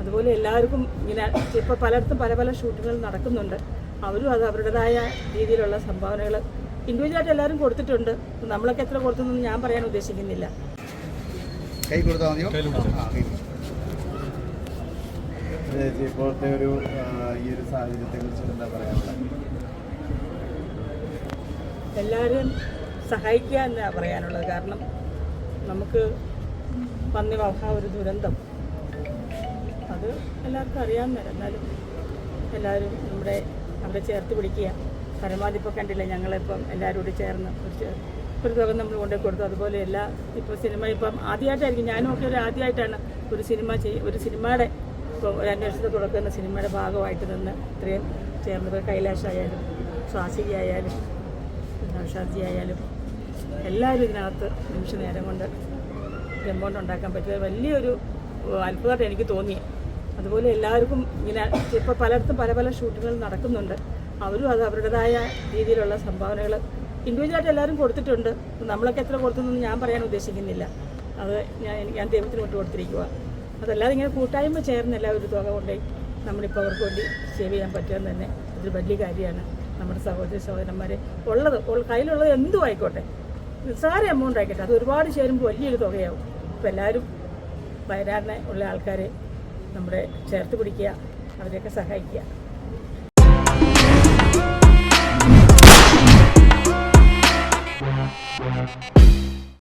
അതുപോലെ എല്ലാവർക്കും ഇങ്ങനെ ഇപ്പോൾ പലയിടത്തും പല പല ഷൂട്ടുകൾ നടക്കുന്നുണ്ട്. അവരും അത് അവരുടേതായ രീതിയിലുള്ള സംഭാവനകൾ ഇൻഡിവിജ്വലായിട്ട് എല്ലാവരും കൊടുത്തിട്ടുണ്ട്. നമ്മളൊക്കെ എത്ര കൊടുത്തെന്നൊന്നും ഞാൻ പറയാൻ ഉദ്ദേശിക്കുന്നില്ല. കൈ കൊടുത്താൽ മതിയോ? ഇപ്പോഴത്തെ ഒരു ഈ ഒരു സാഹചര്യത്തെ കുറിച്ച് എന്താ പറയാനുള്ളത്? എല്ലാവരും സഹായിക്കുക എന്നാണ് പറയാനുള്ളത്. കാരണം നമുക്ക് വന്നി വഹ ഒരു ദുരന്തം. അത് എല്ലാവർക്കും അറിയാവുന്നതാണ് എന്നാലും എല്ലാവരും നമ്മുടെ അവരെ ചേർത്ത് പിടിക്കുക. പരമാവധി ഇപ്പോൾ കണ്ടില്ലേ ഞങ്ങളിപ്പം എല്ലാവരും കൂടി ചേർന്ന് ഒരു ഒരു തുക നമ്മൾ കൊണ്ടു കൊടുത്തു. അതുപോലെ എല്ലാ ഇപ്പോൾ സിനിമ ഇപ്പം ആദ്യമായിട്ടായിരിക്കും. ഞാനും ഒക്കെ ഒരു ആദ്യമായിട്ടാണ് ഒരു സിനിമ ചെയ് ഒരു സിനിമയുടെ ഇപ്പോൾ ഒരു അന്വേഷണത്തിൽ തുടക്കുന്ന സിനിമയുടെ ഭാഗമായിട്ട് നിന്ന് ഇത്രയും ചേർന്നത്. കൈലാഷായാലും സ്വാസികയായാലും നൗഷാദി ആയാലും എല്ലാവരും ഇതിനകത്ത് നിമിഷ നേരം കൊണ്ട് എമൗണ്ട് ഉണ്ടാക്കാൻ പറ്റിയ വലിയൊരു അത്ഭുതമായിട്ട് എനിക്ക് തോന്നി. അതുപോലെ എല്ലാവർക്കും ഇങ്ങനെ ഇപ്പോൾ പലയിടത്തും പല പല ഷൂട്ടുകൾ നടക്കുന്നുണ്ട്. അവരും അത് അവരുടേതായ രീതിയിലുള്ള സംഭാവനകൾ ഇൻഡിവിജ്വലായിട്ട് എല്ലാവരും കൊടുത്തിട്ടുണ്ട്. നമ്മളൊക്കെ എത്ര കൊടുത്തെന്നൊന്നും ഞാൻ പറയാൻ ഉദ്ദേശിക്കുന്നില്ല. അത് ഞാൻ ഞാൻ ദൈവത്തിന് വിട്ട് കൊടുത്തിരിക്കുക അതല്ലാതെ ഇങ്ങനെ കൂട്ടായ്മ ചേർന്ന് എല്ലാവരും തുക കൊണ്ടേ നമ്മളിപ്പോൾ അവർക്ക് വേണ്ടി സേവ് ചെയ്യാൻ പറ്റുമെന്ന് തന്നെ ഇതൊരു വലിയ കാര്യമാണ് നമ്മുടെ സഹോദര സഹോദരന്മാരെ ഉള്ളത്. ഉള്ള- കയ്യിലുള്ളത് എന്തും ആയിക്കോട്ടെ. നിസ്സാര എമൗണ്ട് ആയിക്കോട്ടെ. അത് ഒരുപാട് ചേരുമ്പോൾ വലിയൊരു തുകയാവും. അപ്പോൾ എല്ലാവരും വയനാടിനെ ഉള്ള ആൾക്കാരെ നമ്മുടെ ചേർത്ത് പിടിക്കുക അവരെയൊക്കെ സഹായിക്കുക.